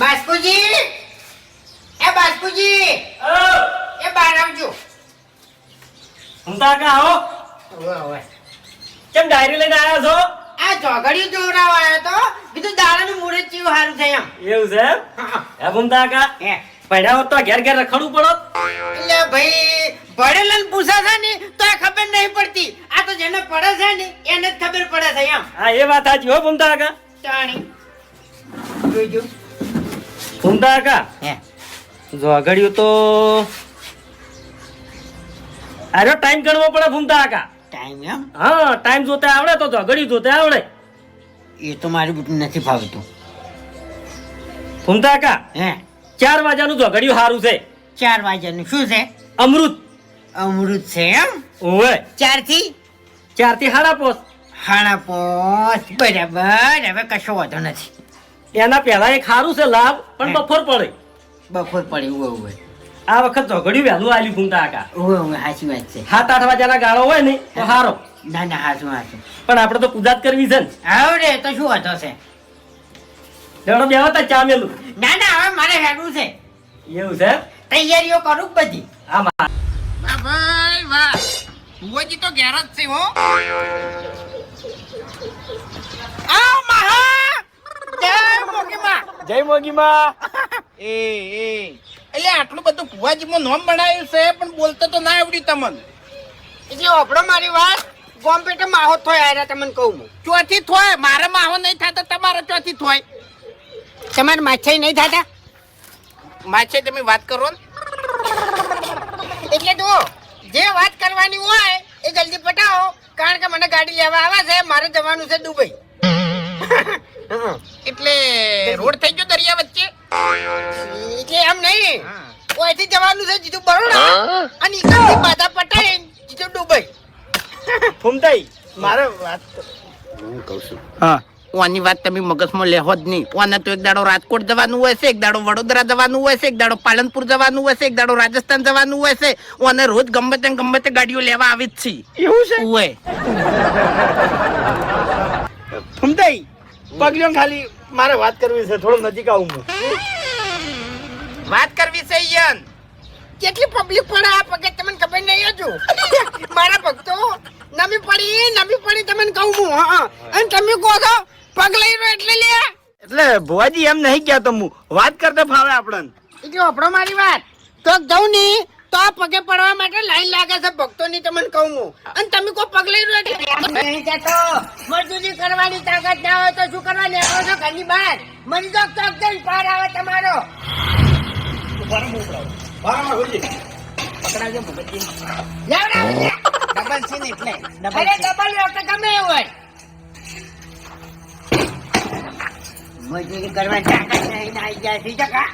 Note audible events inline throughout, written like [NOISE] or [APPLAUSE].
બાસ્કુજી? એ બાસ્કુજી? એ બહાર આવજો. હમતા કા આવો. કેમ ડાયરી લઈને આવ્યા છો? આ ચોગડી જોવરાવા આવ્યો તો? કીધું દાડાનું મુહૂર્ત ચીવ સારું થાય એમ. એવું છે? હા. હે. ભમતા કા પડ્યા તો ઘેર ઘેર રખડવું પડો એટલે ભાઈ ભણેલા પૂછા છે ને તો એ ખબર નહીં પડતી. આ તો જેને પડે છે ને એને જ ખબર પડે છે એમ. હા એ વાત સાચી હો ભૂમતા કા ચાણી. જોઈજો ભમતા કા? આગળ્યું તો અરે ટાઈમ ગણવો પડે ભમતા કા. ટાઈમ એમ? હા ટાઈમ જોતે આવડે તો આગળ્યું જોતે આવડે. એ તો મારી બુટ નથી ફાવતું. ભમતા કા? હે. ચાર વાગ્યાનું ઝઘડ્યું સારું છે. ચાર વાગ્યાનું શું છે? અમૃત. અમૃત છે એમ? ઓવે. ચારથી ચારથી હાડા પોસ. હાડા પોસ. બરાબર. હવે કશો વાંધો નથી. એના પહેલા એક સારું છે લાભ પણ બફોર પડે. બફોર પડે ઉવે ઉવે. આ વખત ઝઘડ્યું વહેલું આલ્યું ભૂમતા આકા. ઉવે ઉવે સાચી વાત છે. સાત આઠ વાગ્યાના ગાળો હોય ને તો સારો ના ના સાચું સાચું પણ આપણે તો પૂજા જ કરવી છે ને. આવડે તો શું વાંધો છે? લેવડો બેહો તા ચા મેલું. ના ના હવે મારે હેડવું છે. એવું છે? તૈયારીઓ કરું બધી. હા મા- વાહ ભાઈ વાહ. ભુવાજી તો ઘેર જ છે હો. આ મહા! જય મોગીમા. [LAUGHS] એ એ. એટલે આટલું બધું ભુવાજીમાં નોમ બનાવ્યું છે પણ બોલતો તો ના આવડ્યું તમને. એટલે આપણો મારી વાત. કોમ્પ્યુટર માહો થોય આયરા તમને કહું હું. ચોથી થોય? મારે માહો નહીં થતો તમારે ચોથી થોય. તમારે માછાઈ નહીં થતા? માછાઈ તમે વાત કરો ને. એટલે જુઓ જે વાત કરવાની હોય એ જલ્દી પટાવો. કારણ કે મને ગાડી લેવા આવે છે મારે જવાનું છે દુબઈ. એટલે રોડ થઈ ગયો દરિયા વચ્ચે. એટલે એમ નહીં. ઓયથી જવાનું છે જીતું બરોડા. અને ઈકડથી બાધા પટાઈ જીજુ દુબઈ. ફૂમતાઈ મારે વાત હા ઓની વાત તમે મગજમાં લેહો જ નહીં. ઓને તો એક દાડો રાજકોટ જવાનું હોય છે એક દાડો વડોદરા જવાનું હોય છે એક દાડો પાલનપુર જવાનું હોય છે એક દાડો રાજસ્થાન જવાનું હોય છે. ઓને રોજ ગમે તે ગમે તે ગાડીઓ લેવા આવી જ છે. એવું છે? હોય ફૂમતાઈ પગલ્યો ખાલી મારે વાત કરવી છે થોડો નજીક આવું હું. વાત કરવી છે યન કેટલી પબ્લિક પડે આ પગે તમને ખબર નહીં હજુ. મારા ભક્તો નમી પડી નમી પડી તમને કહું હું હા. અને તમે કહો છો પગ લઈ રહ્યો એટલે લે. એટલે ભુવાજી એમ નહીં કહેતો તો હું. વાત કરતા ફાવે આપણને. એટલે આપણો મારી વાત. તો જઉં ની તો આ પગે પડવા માટે લાઈન લાગે છે ભક્તોની તમને કહું હું. અને તમે કોઈ પગ લઈ રહ્યો મજૂરી કરવાની તાકાત ના હોય તો શું કરવા નીકળો છો ઘરની બહાર? મંદો તો તક પાર આવે તમારો. લેવડાવો. ડબલ છે ને એટલે. અરે ડબલ લો તો ગમે એવું હોય. મજૂરી કરવા તાકાત નહીં ને જાય છે જગા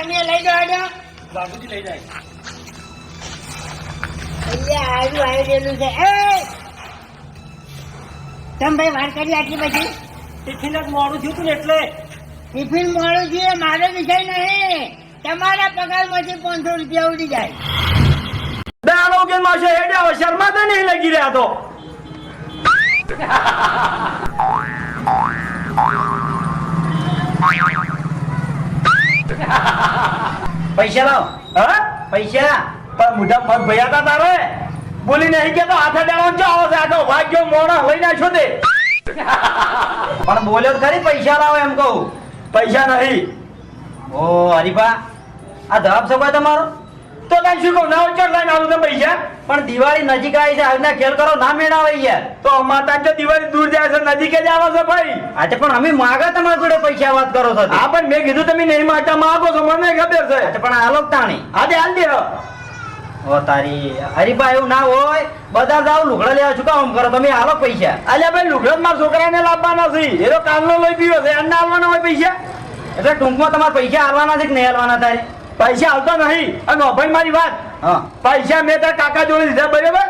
તમે લઈ જાઓ હેડો. બાબુજી લઈ જાય. અહીંયા આવ્યું આવી છે. એ! તમે ભાઈ વાર કરી આટલી બધી? ટિફિન જ મોડું થયું ને એટલે. ટિફિન મોડું છે મારો વિષય નહીં. તમારા પગારમાંથી પાંચસો રૂપિયા ઉડી જાય. દાડો કે માસે હેડ્યા શર્મા તો નહીં લગી રહ્યા તો. પૈસા લાવ. હા? પૈસા? પણ મોઢા પગ ભૈયા તા તારે? બોલી નહીં કે તો હાથે ડાળો જાઓ આવો આટો ભાગ્યો મોણા હોય ના તે? [LAUGHS] પણ બોલ્યો ખરી પૈસા લાવો એમ કહું. પૈસા નહીં. ઓ હરીફા આ જવાબ સભાય તમારો? તો તને શું કહું? ના ઉચ્ચાર લઈને આવું તો પૈસા. પણ દિવાળી નજીક આવી છે આજના ખેલ કરો ના મેળાવે છે. તો અમાતા જો દિવાળી દૂર જાય છે નજીક જ આવે છે ભાઈ. આજે પણ અમે માગા તમારા જોડે પૈસા વાત કરો છો હા પણ મેં કીધું તમે નહીં માગતા માગો છો મને ખબર છે. પણ હાલો તાણી. આજે હાલ દે ઓ તારી હરીબા એવું ના હોય બધા જાવ લુગડા લેવા છું કામ કરો? તમે હાલો પૈસા. અલ્યા ભાઈ લુગડા મારા છોકરાને લાવવાના છે. એ તો કાલનો લઈ પીવો છે એને હાલવાના હોય પૈસા. એટલે ટૂંકમાં તમારે પૈસા હાલવાના છે કે નહીં હાલવાના તારે? પૈસા આવતા નહીં. અને ભાઈ મારી વાત. હા. પૈસા મેં તાર કાકા જોડે લીધા બરાબર?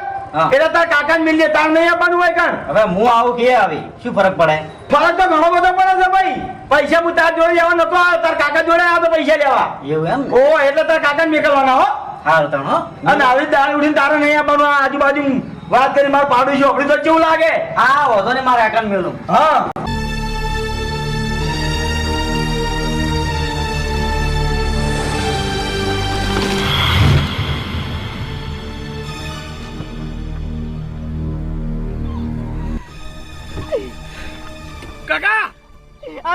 એટલે તાર કાકા ને મિલીએ તાર નહીં આપવાનું હોય કાન હવે હું આવું કે આવી? શું ફરક પડે? ફરક તો ઘણો બધો પડે છે ભાઈ. પૈસા હું તાર જોડે લેવા નતો આવ્યો. તાર કાકા જોડે આવ્યો તો પૈસા લેવા. એવું એમ ઓ એટલે તાર કાકા ને મેકલવાના હો. સારું તણ હો. અને આવી દાળ ઉડીને તારે નહીં આપવાનું. આજુબાજુ વાત કરી મારું પાડું છું આપડી તો કેવું લાગે? હા વધો ને મારે કાકા મેળું હા.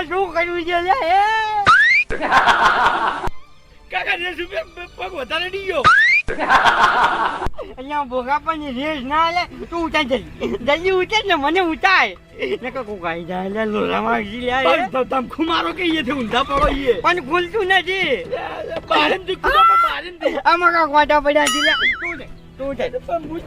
શું કર્યું છે લે? હે? કાકા રેસ રૂપિયા પગ વધારે નહીં ગયો? અહીંયા ભોગા પણ રેસ ના લે. તું ઉતાર જલ્દી. જલ્દી ઉતાર ને મને ઉતાર. ને કાકુ ગાઈ જાય લે લોલા માગી લે તમ ખુમારો કે ये ઊંધા પડો ये પણ ખુલતું નથી. બારંદી ખુલો બારંદી આમાં કાક વાટા પડ્યા છે તું તું